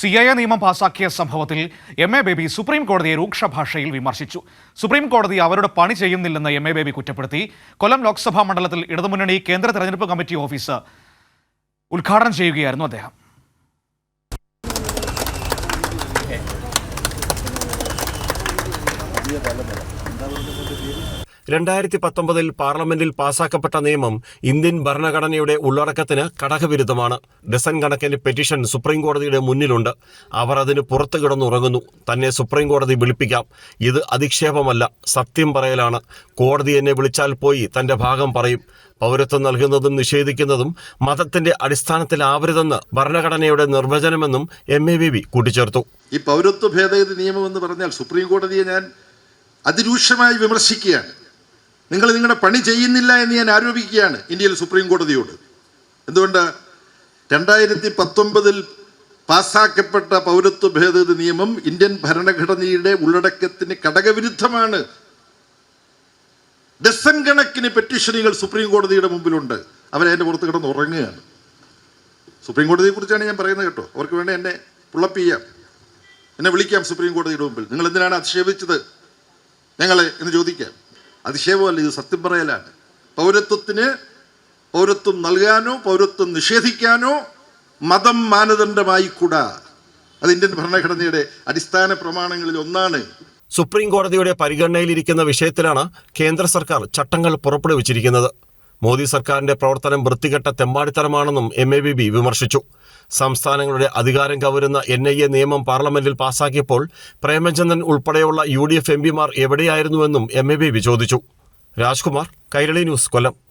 C A നിയമം പാസാക്കിയ സംഭവത്തിൽ എം എ ബേബി സുപ്രീം കോടതിയെ രൂക്ഷ ഭാഷയിൽ വിമർശിച്ചു. സുപ്രീം കോടതി അവരുടെ പണി ചെയ്യുന്നില്ലെന്ന് എം എ ബേബി കുറ്റപ്പെടുത്തി. കൊല്ലം ലോക്സഭാ മണ്ഡലത്തിൽ ഇടതുമുന്നണി കേന്ദ്ര തെരഞ്ഞെടുപ്പ് കമ്മിറ്റി ഓഫീസ് ഉദ്ഘാടനം ചെയ്യുകയായിരുന്നു അദ്ദേഹം. രണ്ടായിരത്തി പത്തൊമ്പതിൽ പാർലമെന്റിൽ പാസാക്കപ്പെട്ട നിയമം ഇന്ത്യൻ ഭരണഘടനയുടെ ഉള്ളടക്കത്തിന് കടകവിരുദ്ധമാണ്. ഡസൻ കണക്കിന് പെറ്റീഷൻ സുപ്രീം കോടതിയുടെ മുന്നിലുണ്ട്. അവർ അതിന് പുറത്തു കിടന്നുറങ്ങുന്നു. തന്നെ സുപ്രീം കോടതി വിളിപ്പിക്കാം. ഇത് അധിക്ഷേപമല്ല സത്യം പറയലാണ്. കോടതി എന്നെ വിളിച്ചാൽ പോയി തന്റെ ഭാഗം പറയും. പൗരത്വം നൽകുന്നതും നിഷേധിക്കുന്നതും മതത്തിന്റെ അടിസ്ഥാനത്തിലാവരുതെന്ന് ഭരണഘടനയുടെ നിർവചനമെന്നും എം എ ബി ബി കൂട്ടിച്ചേർത്തു. ഈ പൗരത്വ ഭേദഗതി നിയമം എന്ന് പറഞ്ഞാൽ സുപ്രീം കോടതിയെ ഞാൻ അതിരൂക്ഷമായി വിമർശിക്കുകയാണ്. നിങ്ങൾ നിങ്ങളുടെ പണി ചെയ്യുന്നില്ല എന്ന് ഞാൻ ആരോപിക്കുകയാണ് ഇന്ത്യയിൽ സുപ്രീം കോടതിയോട്. എന്തുകൊണ്ട്? രണ്ടായിരത്തി പത്തൊമ്പതിൽ പാസ്സാക്കപ്പെട്ട പൗരത്വ ഭേദഗതി നിയമം ഇന്ത്യൻ ഭരണഘടനയുടെ ഉള്ളടക്കത്തിന് ഘടകവിരുദ്ധമാണ് ഡസൻ കണക്കിന് പെറ്റീഷനുകൾ സുപ്രീം കോടതിയുടെ മുമ്പിലുണ്ട്. അവരതിന്റെ പുറത്ത് കിടന്ന് ഉറങ്ങുകയാണ്. സുപ്രീം കോടതിയെ കുറിച്ചാണ് ഞാൻ പറയുന്നത് കേട്ടോ. അവർക്ക് വേണ്ടി എന്നെ പുള്ളപ്പ് ചെയ്യാം. എന്നെ വിളിക്കാം സുപ്രീം കോടതിയുടെ മുമ്പിൽ. നിങ്ങൾ എന്തിനാണ് അധിക്ഷേപിച്ചത്? ഞങ്ങളെ എന്ന് ചോദിക്കാം. അതിശയവുമല്ല ഇത് സത്യം പറയലാണ്. പൗരത്വത്തിന് പൗരത്വം നൽകാനോ പൗരത്വം നിഷേധിക്കാനോ മതം മാനദണ്ഡമായിക്കൂടാ അത് ഇന്ത്യൻ ഭരണഘടനയുടെ അടിസ്ഥാന പ്രമാണങ്ങളിൽ ഒന്നാണ്. സുപ്രീം കോടതിയുടെ പരിഗണനയിലിരിക്കുന്ന വിഷയത്തിലാണ് കേന്ദ്ര സർക്കാർ ചട്ടങ്ങൾ പുറപ്പെടുവിച്ചിരിക്കുന്നത്. മോദി സർക്കാരിന്റെ പ്രവർത്തനം വൃത്തികെട്ട തെമ്മാടിത്തരമാണെന്നും എം എ ബി ബി വിമർശിച്ചു. സംസ്ഥാനങ്ങളുടെ അധികാരം കവരുന്ന എൻ ഐ എ നിയമം പാർലമെന്റിൽ പാസാക്കിയപ്പോൾ പ്രേമചന്ദ്രൻ ഉൾപ്പെടെയുള്ള യു ഡി എഫ് എം പിമാർ എവിടെയായിരുന്നുവെന്നും എം എ ബി ബി ചോദിച്ചു. രാജ്കുമാർ കൈരളി ന്യൂസ് കൊല്ലം.